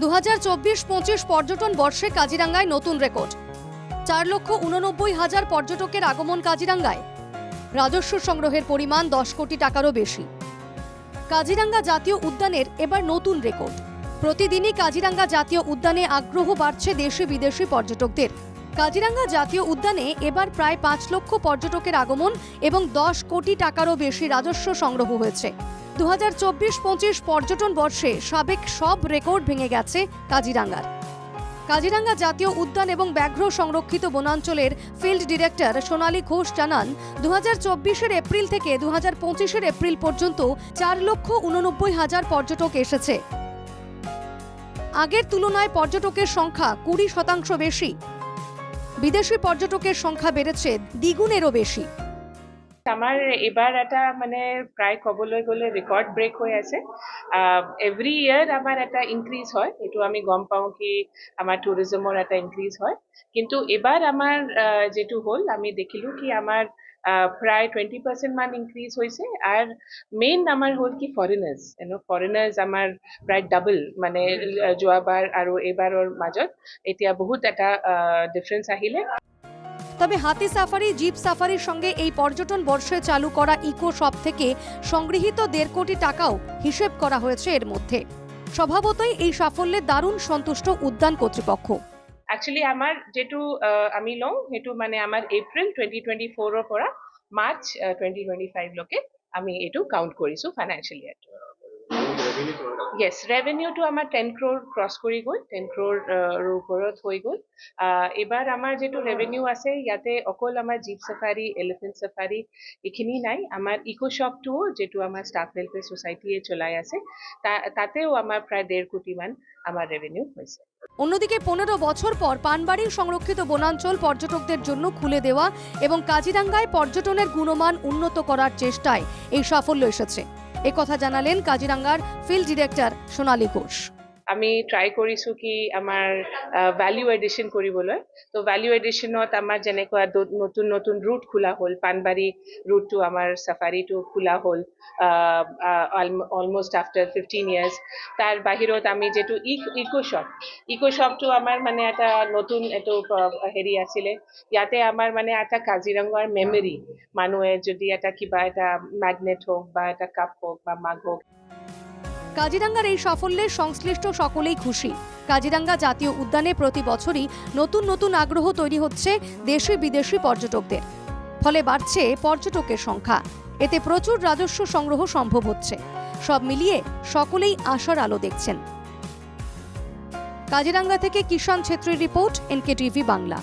দু হাজার চব্বিশ পঁচিশ পর্যটন বর্ষে কাজিরাঙ্গায় নতুন রেকর্ড। চার লক্ষ উননব্বই হাজার পর্যটকের আগমন কাজিরাঙ্গায়। রাজস্ব সংগ্রহের পরিমাণ দশ কোটি টাকারও বেশি। কাজিরাঙ্গা জাতীয় উদ্যানের এবার নতুন রেকর্ড। প্রতিদিনই কাজিরাঙ্গা জাতীয় উদ্যানে আগ্রহ বাড়ছে দেশি বিদেশি পর্যটকদের। কাজিরাঙ্গা জাতীয় উদ্যানে এবার প্রায় পাঁচ লক্ষ পর্যটকের আগমন এবং দশ কোটি টাকারও বেশি রাজস্ব সংগ্রহ হয়েছে। দু হাজার চব্বিশ পঁচিশ পর্যটন বর্ষে সাবেক সব রেকর্ড ভেঙে গেছে কাজিরাঙ্গার। কাজিরাঙ্গা জাতীয় উদ্যান এবং ব্যাঘ্র সংরক্ষিত বনাঞ্চলের ফিল্ড ডিরেক্টর সোনালী ঘোষ জানান দু হাজার চব্বিশের এপ্রিল থেকে দু হাজার পঁচিশের এপ্রিল পর্যন্ত চার লক্ষ উননব্বই হাজার পর্যটক এসেছে। আগের তুলনায় পর্যটকের সংখ্যা কুড়ি শতাংশ বেশি। বিদেশি পর্যটকের সংখ্যা বেড়েছে, দ্বিগুণেরও বেশি। আমার এবার এটা মানে প্রায় ক'বলৈ গ'লে রেকর্ড ব্রেক হৈ আছে। এভরি ইয়ার আমার একটা ইনক্রিজ হয় এইটো আমি গম পাওঁ কি আমাৰ টুৰিজমৰ এটা ইনক্রিজ হয়। কিন্তু এবাৰ আমাৰ যিটো হ'ল, আমি দেখিলোঁ কি আমাৰ আহ, প্ৰায় টুৱেণ্টি পাৰ্চেণ্ট মান ইনক্ৰিজ হৈছে আৰু মেইন আমাৰ হ'ল কি ফৰেনাৰ্ছ ইউনো ফৰেনাৰ্ছ আমাৰ প্ৰায় ডাবল মানে যোৱাবাৰ আৰু এইবাৰৰ মাজত। এতিয়া বহুত এটা ডিফাৰেঞ্চ আহিলে। তবে হাতি সাফারি জিপ সাফারির সঙ্গে এই পর্যটন বর্ষে চালু করা ইকো শপ থেকে সংগৃহীত দেড় কোটি টাকাও হিসেব করা হয়েছে এর মধ্যে। স্বভাবতই এই সাফল্যে দারুণ সন্তুষ্ট উদ্যান কর্তৃপক্ষ। একচুৱেলি আমাৰ যিটো আমি লওঁ সেইটো মানে আমাৰ এপ্ৰিল টুৱেণ্টি টুৱেণ্টি ফ'ৰৰ পৰা মাৰ্চ টুৱেণ্টি টুৱেণ্টি ফাইভলৈকে আমি এইটো কাউণ্ট কৰিছোঁ ফাইনেন্সিয়েল ইয়াৰটো য়েছ ৰেভিনিউটো আমাৰ টেন ক্ৰ'ৰ ক্ৰছ কৰি গ'ল টেন ক্ৰ'ৰ ওপৰত হৈ গ'ল। এইবাৰ আমাৰ যিটো ৰেভিনিউ আছে ইয়াতে অকল আমাৰ জীপ চাফাৰী এলিফেণ্ট চাফাৰী এইখিনি নাই। আমাৰ ইক' শ্বপটোও যিটো আমাৰ ষ্টাফ ৱেলফেয়াৰ ছ'চাইটিয়ে চলাই আছে তা- তাতেও আমাৰ প্ৰায় ডেৰ কোটিমান আমাৰ ৰেভিনিউ হৈছে। অন্যদিকে পনেরো বছর পর পানবাড়ির সংরক্ষিত বনাঞ্চল পর্যটকদের জন্য খুলে দেওয়া এবং কাজিরাঙ্গায় পর্যটনের গুণমান উন্নত করার চেষ্টায় এই সাফল্য এসেছে। কথা জানালেন কাজিরাঙ্গার ফিল্ড ডিরেক্টর সোনালী ঘোষ। আমি ট্ৰাই কৰিছোঁ কি আমাৰ ভেলিউ এডিশ্যন কৰিবলৈ। তো ভেলিউ এডিশ্যনত আমাৰ যেনেকুৱা নতুন নতুন ৰুট খোলা হ'ল, পাণবাৰী ৰুটটো আমাৰ চাফাৰীটো খোলা হ'ল অলমষ্ট আফটাৰ ফিফটিন ইয়াৰ্ছ তাৰ বাহিৰত আমি যিটো ইক' শ্বপ ইক' শ্বপটো আমাৰ মানে এটা নতুন এইটো হেৰি আছিলে। ইয়াতে আমাৰ মানে এটা কাজিৰঙাৰ মেমৰি মানুহে যদি এটা কিবা এটা মেগনেট হওক বা এটা কাপ হওক বা মাগ হওক। কাজিরাঙ্গার এই সাফল্যে সংশ্লিষ্ট সকলেই খুশি। কাজিরাঙ্গা জাতীয় উদ্যানে প্রতি বছরই নতুন নতুন আগ্রহ তৈরি হচ্ছে দেশি বিদেশি পর্যটকদের। ফলে বাড়ছে পর্যটকের সংখ্যা। এতে প্রচুর রাজস্ব সংগ্রহ সম্ভব হচ্ছে। সব মিলিয়ে সকলেই আশার আলো দেখছেন। কাজিরাঙ্গা থেকে কিষাণ ছেত্রীর রিপোর্ট এনকে টিভি বাংলা।